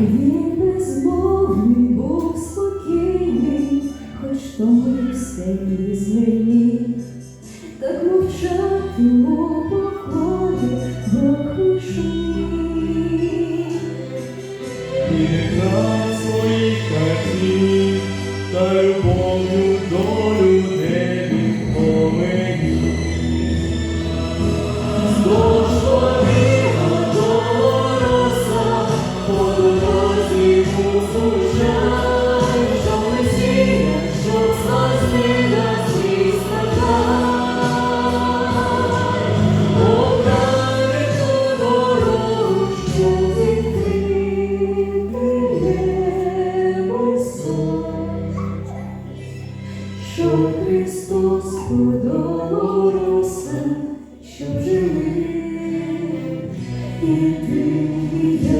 Він безмовний був спокійний, хоч втомився і змінив, так мовчати у покої Бог шумів. Вікна своїх хатів та любов'ю що Христос подоровся, щоб жили і ти. і я.